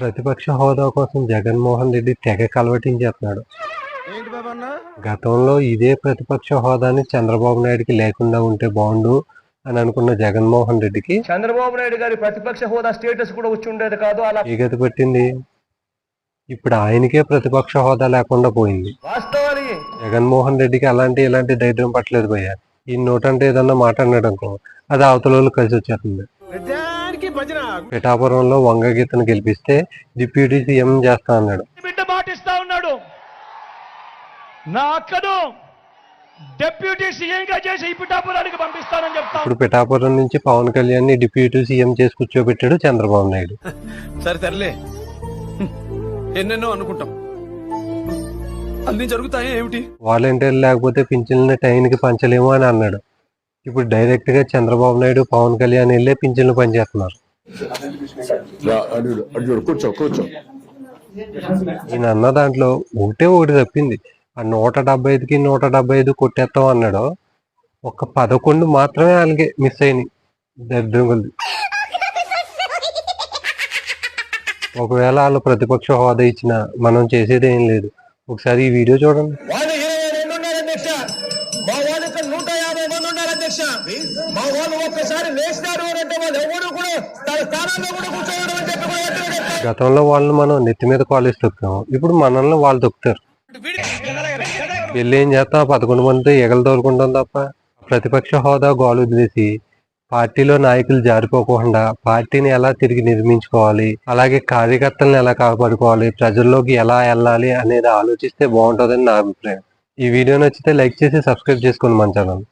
ప్రతిపక్ష హోదా కోసం జగన్మోహన్ రెడ్డి తెగ కలవటించేస్తున్నాడు. గతంలో ఇదే ప్రతిపక్ష హోదాని చంద్రబాబు నాయుడుకి లేకుండా ఉంటే బాగుండు అని అనుకున్న జగన్మోహన్ రెడ్డికి చంద్రబాబు నాయుడు గారి ప్రతిపక్ష హోదా స్టేటస్ కూడా వచ్చి ఉండేది కాదు అలా గతి పట్టింది. ఇప్పుడు ఆయనకే ప్రతిపక్ష హోదా లేకుండా పోయింది. జగన్మోహన్ రెడ్డికి అలాంటి ఇలాంటి ధైర్యం పట్టలేదు భయ్య. ఈ నోటంటే ఏదన్నా మాట్లాడినాడు అనుకో అది అవతల వాళ్ళు కలిసి వచ్చేస్తుంది. పిఠాపురంలో వంగ గీతను గెలిపిస్తే డిప్యూటీ సీఎం చేస్తా అన్నాడు. బిడ్డ మాటిస్తా ఉన్నాడు. నా అక్కను డెప్యూటీ సీఎంగా చేసి ఈ పిఠాపురానికి పంపిస్తానని చెప్తా ఇప్పుడు పిఠాపురం నుంచి పవన్ కళ్యాణ్ని డిప్యూటీ సీఎం చేసి కూర్చోబెట్టాడు చంద్రబాబు నాయుడు. సరే తరలే ఎన్నెన్నో అనుకుంటాం. అన్ని జరుగుతాయి ఏమిటి? వాలంటీర్లు లేకపోతే పింఛన్లని టైంకి పంచలేము అని అన్నాడు. ఇప్పుడు డైరెక్ట్గా చంద్రబాబు నాయుడు పవన్ కళ్యాణ్ వెళ్ళే పింఛన్లు పనిచేస్తున్నారు. కూర్చో కూర్చో. ఈయన అన్న దాంట్లో ఒకటే ఒకటి తప్పింది. ఆ నూట డెబ్బై ఐదుకి నూట డెబ్బై ఐదు కొట్టేస్తాం అన్నాడు. ఒక పదకొండు మాత్రమే అలాగే మిస్ అయినాయి. దరిద్రం కొద్ది ఒకవేళ వాళ్ళు ప్రతిపక్ష హోదా ఇచ్చిన మనం చేసేది ఏం లేదు. ఒకసారి ఈ వీడియో చూడండి. మా వాళ్ళు ఇక్కడ నూట యాభై మంది ఉన్నారు అధ్యక్ష. మా వాళ్ళు ఒక్కసారి లేచినారు అని అంటే వాళ్ళు ఎవరు కూడా తన స్థానంలో కూడా కూర్చోవడం అని చెప్పి గతంలో వాళ్ళని మనం నెత్తి మీద కాలేజ్ తొక్కాం. ఇప్పుడు మనల్ని వాళ్ళు తొక్కుతారు. వెళ్ళి ఏం చేస్తాం? పదకొండు మంది ఎగలు తోలుకుంటాం తప్ప ప్రతిపక్ష హోదా గోలు వదిలేసి పార్టీలో నాయకులు జారిపోకుండా పార్టీని ఎలా తిరిగి నిర్మించుకోవాలి? అలాగే కార్యకర్తలను ఎలా కాపాడుకోవాలి? ప్రజల్లోకి ఎలా వెళ్ళాలి అనేది ఆలోచిస్తే బాగుంటుందని నా అభిప్రాయం. ఈ వీడియో నచ్చితే లైక్ చేసి సబ్స్క్రైబ్ చేసుకోండి మన ఛానల్.